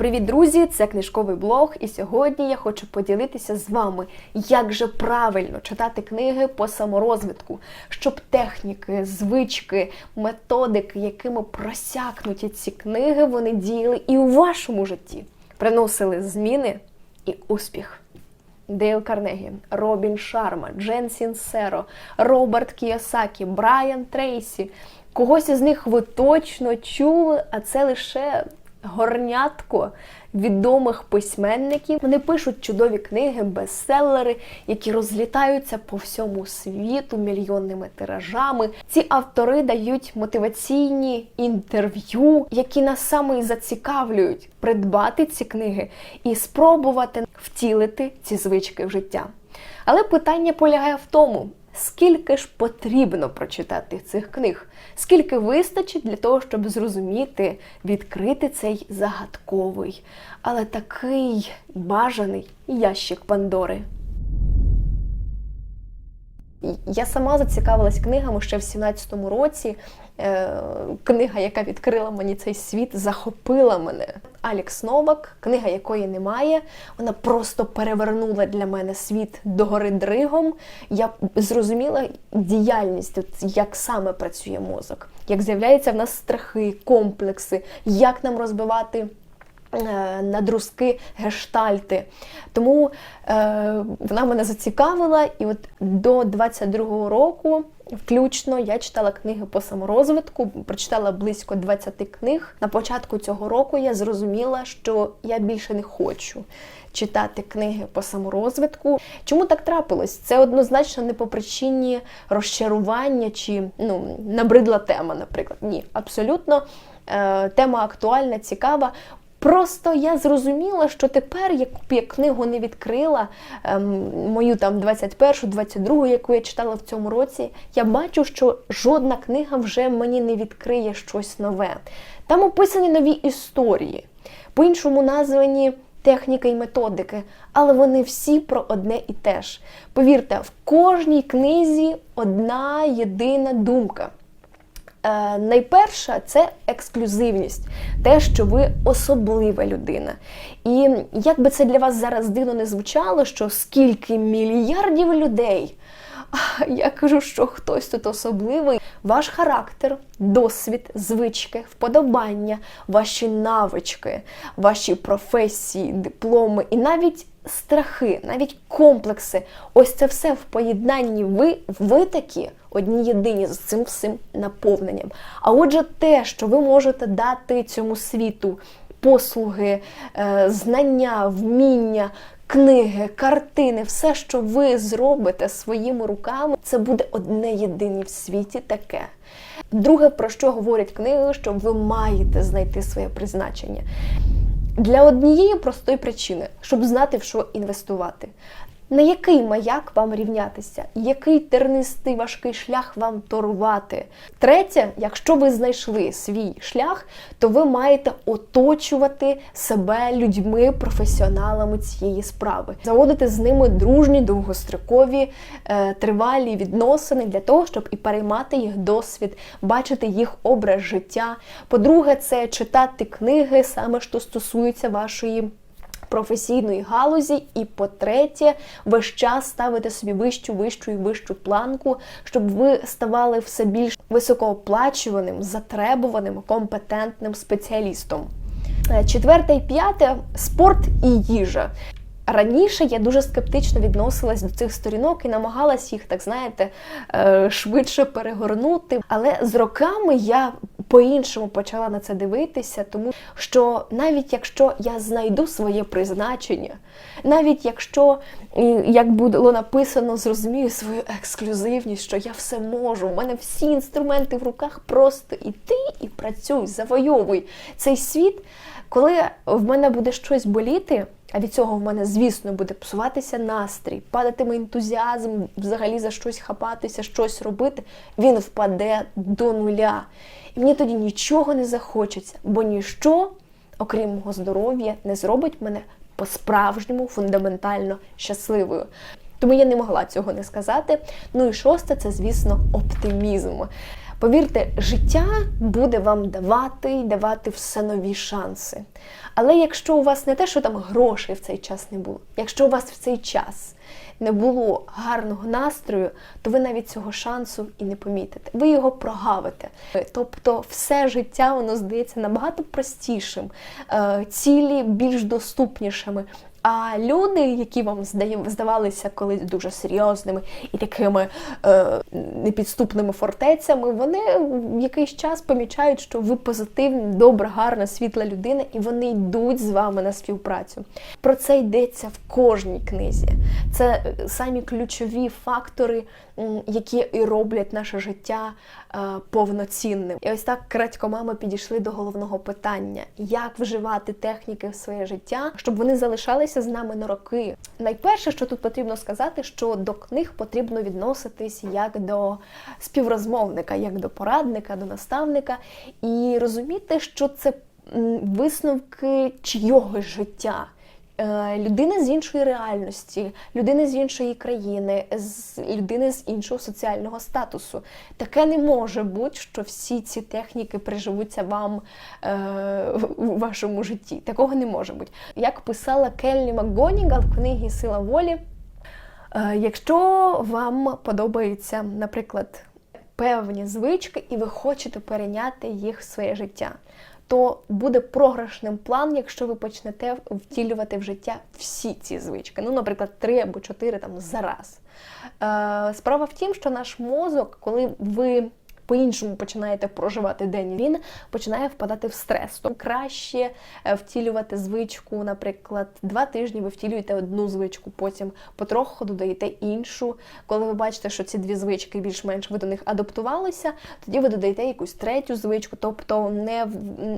Привіт, друзі! Це книжковий блог, і сьогодні я хочу поділитися з вами, як же правильно читати книги по саморозвитку, щоб техніки, звички, методики, якими просякнуті ці книги, вони діяли і у вашому житті, приносили зміни і успіх. Дейл Карнегі, Робін Шарма, Джен Сінсеро, Роберт Кіосакі, Брайан Трейсі. Когось із них ви точно чули, а це лише горнятко відомих письменників. Вони пишуть чудові книги, бестселери, які розлітаються по всьому світу мільйонними тиражами. Ці автори дають мотиваційні інтерв'ю, які нас саме і зацікавлюють придбати ці книги і спробувати втілити ці звички в життя. Але питання полягає в тому, скільки ж потрібно прочитати цих книг, скільки вистачить для того, щоб зрозуміти, відкрити цей загадковий, але такий бажаний ящик Пандори. Я сама зацікавилась книгами ще в 17-му році. Е, Книга, яка відкрила мені цей світ, захопила мене. Алікс Новак, книга якої немає. Вона просто перевернула для мене світ догори дригом. Я зрозуміла діяльність, як саме працює мозок, як з'являються в нас страхи, комплекси, як нам розбивати. Е, На друзки гештальти. Тому е, вона мене зацікавила, і от до 22-го року, включно, я читала книги по саморозвитку, прочитала близько 20 книг. На початку цього року я зрозуміла, що я більше не хочу читати книги по саморозвитку. Чому так трапилось? Це однозначно не по причині розчарування чи ну, набридла тема, наприклад. Ні, абсолютно е, тема актуальна, цікава. Просто я зрозуміла, що тепер, яку б я книгу не відкрила, ем, мою там 21-ю, 22-ю, яку я читала в цьому році, я бачу, що жодна книга вже мені не відкриє щось нове. Там описані нові історії, по-іншому названі техніки і методики, але вони всі про одне і те ж. Повірте, в кожній книзі одна єдина думка. Е, найперша це ексклюзивність, те, що ви особлива людина. І як би це для вас зараз дивно не звучало, що скільки мільярдів людей. Я кажу, що хтось тут особливий. Ваш характер, досвід, звички, вподобання, ваші навички, ваші професії, дипломи і навіть страхи, навіть комплекси. Ось це все в поєднанні. Ви, ви такі одні єдині з цим всім наповненням. А отже, те, що ви можете дати цьому світу, послуги, е, знання, вміння. Книги, картини, все, що ви зробите своїми руками, це буде одне єдине в світі таке. Друге, про що говорять книги, що ви маєте знайти своє призначення. Для однієї простої причини, щоб знати, в що інвестувати. На який маяк вам рівнятися, який тернистий важкий шлях вам торувати. Третє, якщо ви знайшли свій шлях, то ви маєте оточувати себе людьми, професіоналами цієї справи, заводити з ними дружні, довгострокові, е, тривалі відносини для того, щоб і переймати їх досвід, бачити їх образ життя. По-друге, це читати книги, саме що стосуються вашої професійної галузі, і по-третє, весь час ставити собі вищу, вищу і вищу планку, щоб ви ставали все більш високооплачуваним, затребуваним, компетентним спеціалістом. Е, Четверте і п'яте спорт і їжа. Раніше я дуже скептично відносилась до цих сторінок і намагалась їх, так знаєте, е, швидше перегорнути. Але з роками я по-іншому почала на це дивитися, тому що навіть якщо я знайду своє призначення, навіть якщо, як було написано, зрозумію свою ексклюзивність, що я все можу, у мене всі інструменти в руках, просто іди і працюй, завойовуй цей світ. Коли в мене буде щось боліти, а від цього в мене, звісно, буде псуватися настрій, падатиме ентузіазм, взагалі за щось хапатися, щось робити, він впаде до нуля. І мені тоді нічого не захочеться, бо ніщо, окрім мого здоров'я, не зробить мене по-справжньому фундаментально щасливою. Тому я не могла цього не сказати. Ну і шосте, це, звісно, оптимізм. Повірте, життя буде вам давати і давати все нові шанси. Але якщо у вас не те, що там грошей в цей час не було, якщо у вас в цей час не було гарного настрою, то ви навіть цього шансу і не помітите. Ви його прогавите. Тобто, все життя воно здається набагато простішим, е, цілі більш доступнішими. А люди, які вам здавалися колись дуже серйозними і такими е, непідступними фортецями, вони в якийсь час помічають, що ви позитивна, добра, гарна, світла людина, і вони йдуть з вами на співпрацю. Про це йдеться в кожній книзі. Це е, самі ключові фактори, які і роблять наше життя повноцінним. І ось так кратько мами підійшли до головного питання: як вживати техніки в своє життя, щоб вони залишалися з нами на роки. Найперше, що тут потрібно сказати, що до книг потрібно відноситись як до співрозмовника, як до порадника, до наставника, і розуміти, що це висновки чийогось життя. Е, Людини з іншої реальності, людини з іншої країни, з людини з іншого соціального статусу. Таке не може бути, що всі ці техніки приживуться вам е, у вашому житті. Такого не може бути. Як писала Келлі МакГонігал в книгі Сила волі, е, якщо вам подобаються, наприклад, певні звички, і ви хочете перейняти їх в своє життя, то буде програшним план, якщо ви почнете втілювати в життя всі ці звички. Ну, наприклад, три або чотири там зараз. Е, справа в тім, що наш мозок, коли ви по-іншому починаєте проживати день, він починає впадати в стрес. Тому краще е, втілювати звичку, наприклад, два тижні ви втілюєте одну звичку, потім потроху додаєте іншу. Коли ви бачите, що ці дві звички більш-менш ви до них адаптувалися, тоді ви додаєте якусь третю звичку, тобто не,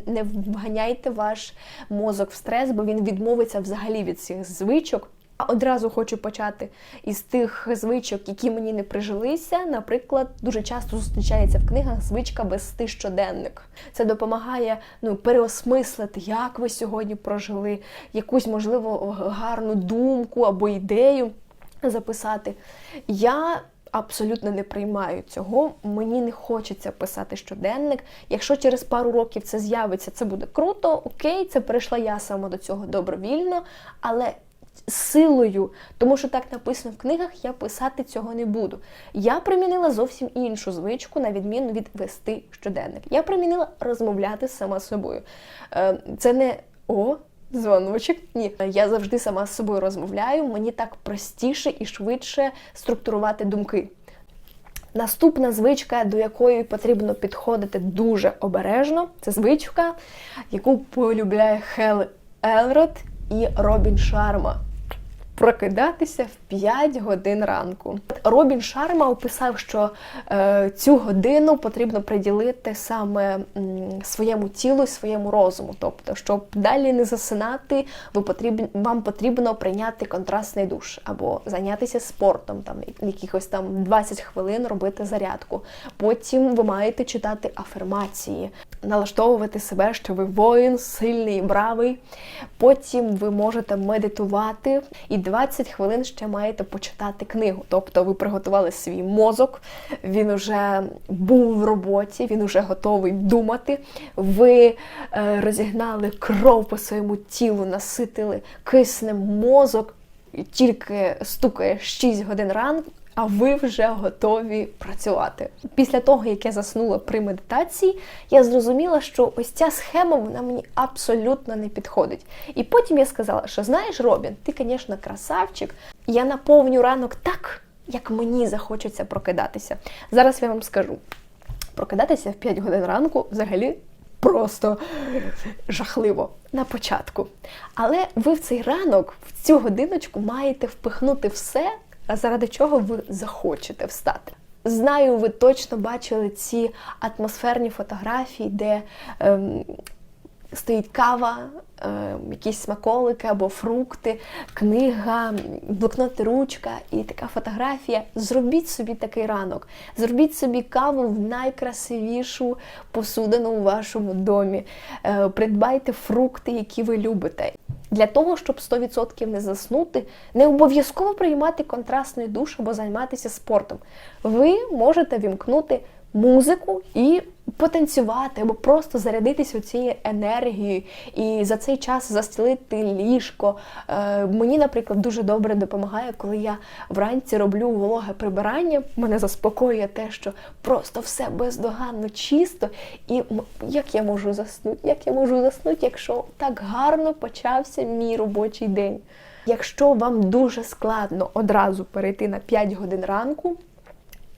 не вганяйте ваш мозок в стрес, бо він відмовиться взагалі від цих звичок. Одразу хочу почати із тих звичок, які мені не прижилися. Наприклад, дуже часто зустрічається в книгах звичка вести щоденник. Це допомагає ну, переосмислити, як ви сьогодні прожили, якусь, можливо, гарну думку або ідею записати. Я абсолютно не приймаю цього. Мені не хочеться писати щоденник. Якщо через пару років це з'явиться, це буде круто, окей, це перейшла я сама до цього добровільно, але силою, тому що так написано в книгах, я писати цього не буду. Я примінила зовсім іншу звичку, на відміну від вести щоденник. Я примінила розмовляти сама з собою. Е, Це не о. Дзвоночок, ні, я завжди сама з собою розмовляю. Мені так простіше і швидше структурувати думки. Наступна звичка, до якої потрібно підходити дуже обережно, це звичка, яку полюбляє Хел Елрод і Робін Шарма. Прокидатися в 5 годин ранку. Робін Шарма описав, що е, цю годину потрібно приділити саме м, своєму тілу і своєму розуму. Тобто, щоб далі не засинати, ви потрібно, вам потрібно прийняти контрастний душ або зайнятися спортом, там якихось там 20 хвилин робити зарядку. Потім ви маєте читати афірмації, налаштовувати себе, що ви воїн, сильний, бравий. Потім ви можете медитувати і 20 хвилин ще маєте почитати книгу. Тобто ви приготували свій мозок, він уже був в роботі, він уже готовий думати. Ви е, розігнали кров по своєму тілу, наситили киснем мозок, тільки стукає 6 годин ранку. А ви вже готові працювати. Після того, як я заснула при медитації, я зрозуміла, що ось ця схема вона мені абсолютно не підходить. І потім я сказала, що знаєш, Робін, ти, звісно, красавчик. Я наповню ранок так, як мені захочеться прокидатися. Зараз я вам скажу: прокидатися в 5 годин ранку взагалі. Просто жахливо на початку. Але ви в цей ранок, в цю годиночку, маєте впихнути все, заради чого ви захочете встати. Знаю, ви точно бачили ці атмосферні фотографії, де ем, стоїть кава, е, якісь смаколики або фрукти, книга, блокнот ручка і така фотографія. Зробіть собі такий ранок. Зробіть собі каву в найкрасивішу посудину у вашому домі. Е, Придбайте фрукти, які ви любите. Для того, щоб 100% не заснути, не обов'язково приймати контрастний душ або займатися спортом. Ви можете вімкнути музику і потанцювати або просто зарядитися цією енергією і за цей час застелити ліжко. Е, мені, наприклад, дуже добре допомагає, коли я вранці роблю вологе прибирання. Мене заспокоює те, що просто все бездоганно чисто. І як я можу заснути? Як я можу заснути, якщо так гарно почався мій робочий день? Якщо вам дуже складно одразу перейти на 5 годин ранку,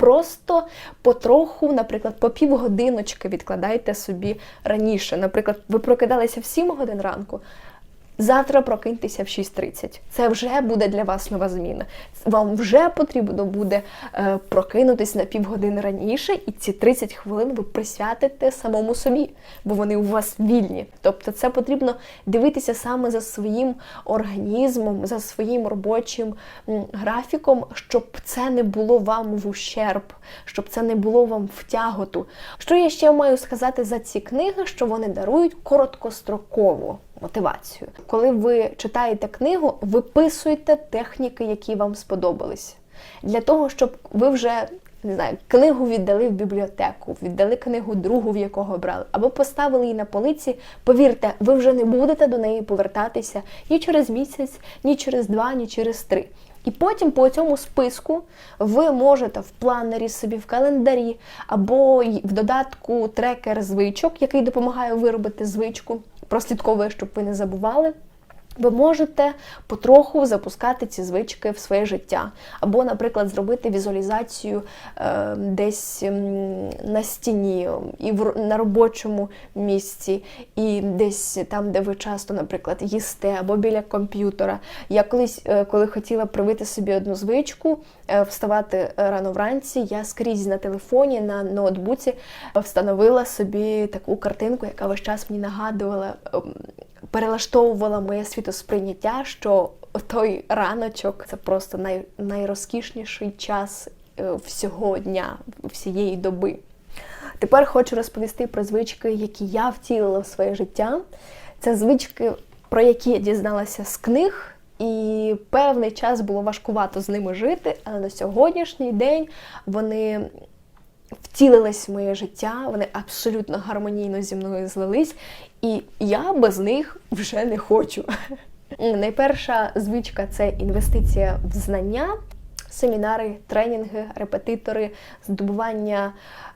Просто потроху, наприклад, по півгодиночки відкладайте собі раніше. Наприклад, ви прокидалися в 7 годин ранку. Завтра прокиньтеся в 6.30. Це вже буде для вас нова зміна. Вам вже потрібно буде е, прокинутись на півгодини раніше, і ці 30 хвилин ви присвятите самому собі, бо вони у вас вільні. Тобто, це потрібно дивитися саме за своїм організмом, за своїм робочим графіком, щоб це не було вам в ущерб, щоб це не було вам в тяготу. Що я ще маю сказати за ці книги, що вони дарують короткострокову мотивацію. Коли ви читаєте книгу, виписуйте техніки, які вам сподобались. Для того, щоб ви вже не знаю, книгу віддали в бібліотеку, віддали книгу другу, в якого брали, або поставили її на полиці. Повірте, ви вже не будете до неї повертатися ні через місяць, ні через два, ні через три. І потім по цьому списку ви можете в планері собі, в календарі, або в додатку трекер звичок, який допомагає виробити звичку, прослідковує, щоб ви не забували. Ви можете потроху запускати ці звички в своє життя, або, наприклад, зробити візуалізацію е, десь на стіні, і в, на робочому місці, і десь там, де ви часто, наприклад, їсте, або біля комп'ютера. Я колись, е, коли хотіла привити собі одну звичку, е, вставати рано вранці, я скрізь на телефоні, на ноутбуці встановила собі таку картинку, яка весь час мені нагадувала. ем, перелаштовувала моє світосприйняття, що той раночок це просто най, найрозкішніший час е, всього дня, всієї доби. Тепер хочу розповісти про звички, які я втілила в своє життя. Це звички, про які я дізналася з книг. І певний час було важкувато з ними жити, але на сьогоднішній день вони втілились в моє життя, вони абсолютно гармонійно зі мною злились, і я без них вже не хочу. Найперша звичка це інвестиція в знання, семінари, тренінги, репетитори, здобування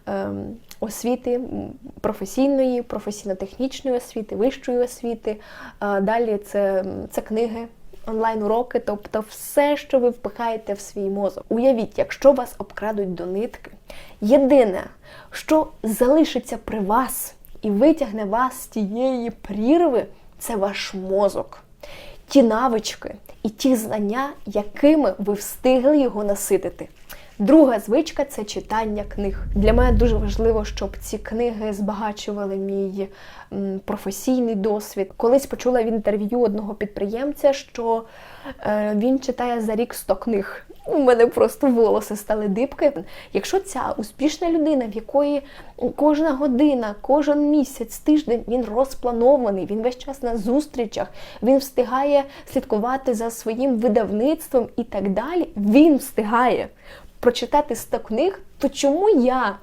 ем, освіти професійної, професійно-технічної освіти, вищої освіти. А далі це, це книги. Онлайн-уроки, тобто все, що ви впихаєте в свій мозок. Уявіть, якщо вас обкрадуть до нитки, єдине, що залишиться при вас і витягне вас з тієї прірви, це ваш мозок, ті навички і ті знання, якими ви встигли його наситити. Друга звичка це читання книг. Для мене дуже важливо, щоб ці книги збагачували мій професійний досвід. Колись почула в інтерв'ю одного підприємця, що е, він читає за рік 100 книг. У мене просто волоси стали дибки. Якщо ця успішна людина, в якої кожна година, кожен місяць, тиждень він розпланований, він весь час на зустрічах, він встигає слідкувати за своїм видавництвом і так далі. Він встигає прочитати 100 книг, то чому я?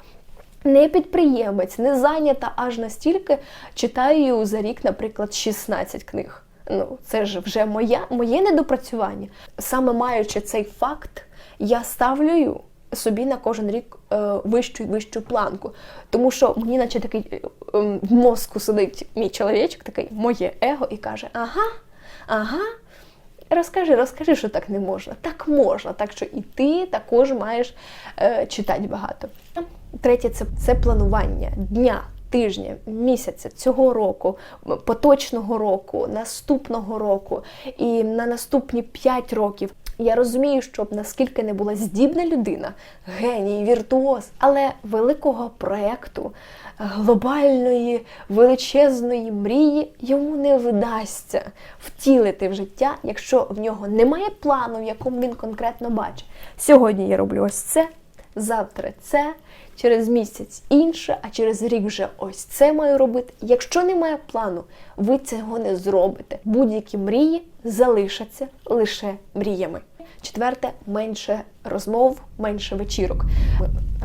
Не підприємець, не зайнята аж настільки, читаю за рік, наприклад, 16 книг. Ну, це ж вже моя, моє недопрацювання. Саме маючи цей факт, я ставлю собі на кожен рік е, вищу і вищу планку. Тому що мені, наче такий е, е, в мозку сидить мій чоловічок, такий моє его, і каже: Ага, ага. Розкажи, розкажи, що так не можна. Так можна, так що і ти також маєш е, читати багато. Третє це, це планування дня, тижня, місяця, цього року, поточного року, наступного року і на наступні 5 років. Я розумію, щоб наскільки не була здібна людина, геній, віртуоз, але великого проекту, глобальної величезної мрії йому не вдасться втілити в життя, якщо в нього немає плану, в якому він конкретно бачить. Сьогодні я роблю ось це, завтра це, через місяць інше, а через рік вже ось це маю робити. Якщо немає плану, ви цього не зробите. Будь-які мрії залишаться лише мріями. Четверте, менше розмов, менше вечірок.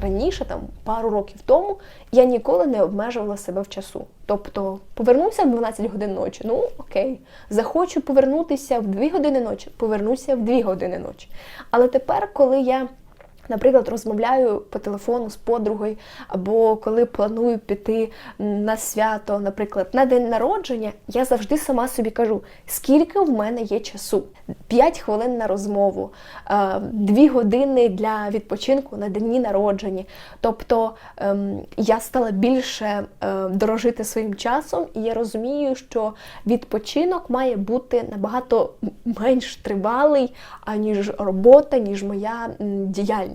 раніше, там пару років тому, я ніколи не обмежувала себе в часу. Тобто повернувся в 12 годин ночі, ну окей, захочу повернутися в 2 години ночі, повернуся в 2 години ночі. Але тепер, коли я Наприклад, розмовляю по телефону з подругою, або коли планую піти на свято, наприклад, на день народження, я завжди сама собі кажу, скільки в мене є часу: 5 хвилин на розмову, 2 години для відпочинку на дні народження. Тобто ем, я стала більше е, дорожити своїм часом, і я розумію, що відпочинок має бути набагато менш тривалий, аніж робота, ніж моя м,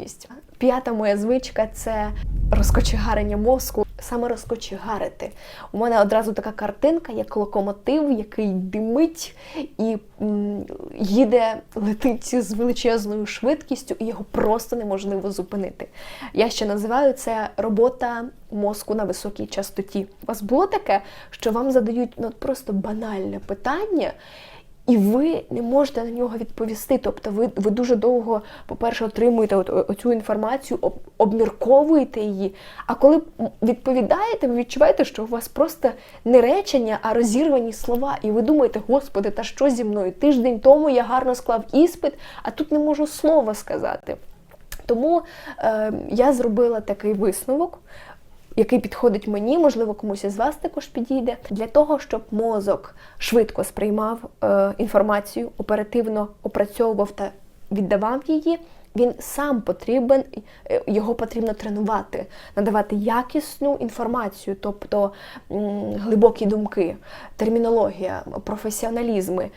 діяльність. П'ята моя звичка це розкочегарення мозку, саме розкочегарити. У мене одразу така картинка, як локомотив, який димить і м, їде, летить з величезною швидкістю, і його просто неможливо зупинити. Я ще називаю це робота мозку на високій частоті. У вас було таке, що вам задають ну, просто банальне питання. І ви не можете на нього відповісти. Тобто ви ви дуже довго, по-перше, отримуєте от, оцю інформацію, об, обмірковуєте її. А коли відповідаєте, ви відчуваєте, що у вас просто не речення, а розірвані слова. І ви думаєте, господи, та що зі мною? Тиждень тому я гарно склав іспит, а тут не можу слова сказати. Тому е, я зробила такий висновок який підходить мені, можливо, комусь із вас також підійде, для того, щоб мозок швидко сприймав е, інформацію, оперативно опрацьовував та віддавав її. Він сам потрібен, е, його потрібно тренувати, надавати якісну інформацію, тобто глибокі думки, термінологія, професіоналізми,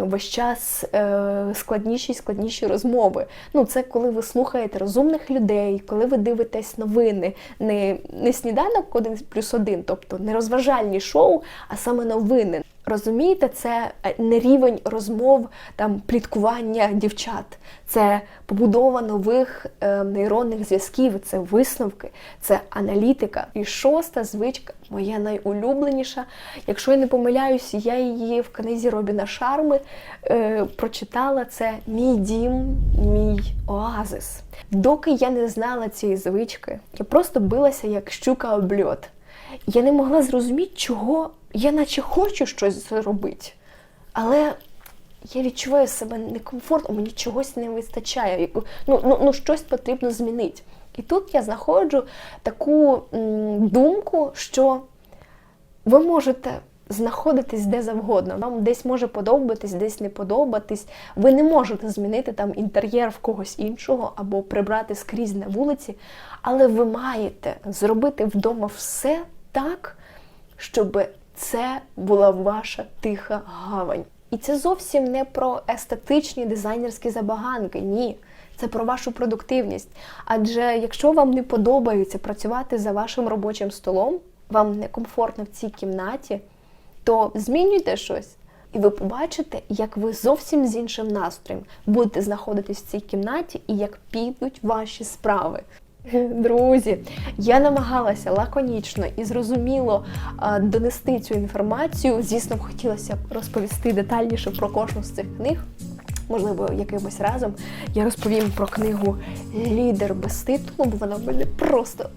весь час е, складніші й складніші розмови. Ну, це коли ви слухаєте розумних людей, коли ви дивитесь новини, не, не сніданок один плюс один, тобто не розважальні шоу, а саме новини. Розумієте, це не рівень розмов, там пліткування дівчат, це побудова нових е, нейронних зв'язків, це висновки, це аналітика. І шоста звичка, моя найулюбленіша. Якщо я не помиляюсь, я її в книзі Робіна Шарми е, прочитала. Це мій дім, мій оазис. Доки я не знала цієї звички, я просто билася як щука об льот. Я не могла зрозуміти, чого я наче хочу щось зробити, але я відчуваю себе некомфортно, мені чогось не вистачає. Ну, ну, ну щось потрібно змінити. І тут я знаходжу таку думку, що ви можете знаходитись де завгодно. Вам десь може подобатись, десь не подобатись. Ви не можете змінити там інтер'єр в когось іншого або прибрати скрізь на вулиці, але ви маєте зробити вдома все так, щоб це була ваша тиха гавань. І це зовсім не про естетичні дизайнерські забаганки. Ні. Це про вашу продуктивність. Адже якщо вам не подобається працювати за вашим робочим столом, вам некомфортно в цій кімнаті, то змінюйте щось. І ви побачите, як ви зовсім з іншим настроєм будете знаходитись в цій кімнаті і як підуть ваші справи. Друзі, я намагалася лаконічно і зрозуміло донести цю інформацію. Звісно, б розповісти детальніше про кожну з цих книг. Можливо, якимось разом я розповім про книгу Лідер без титулу, бо вона в мене просто.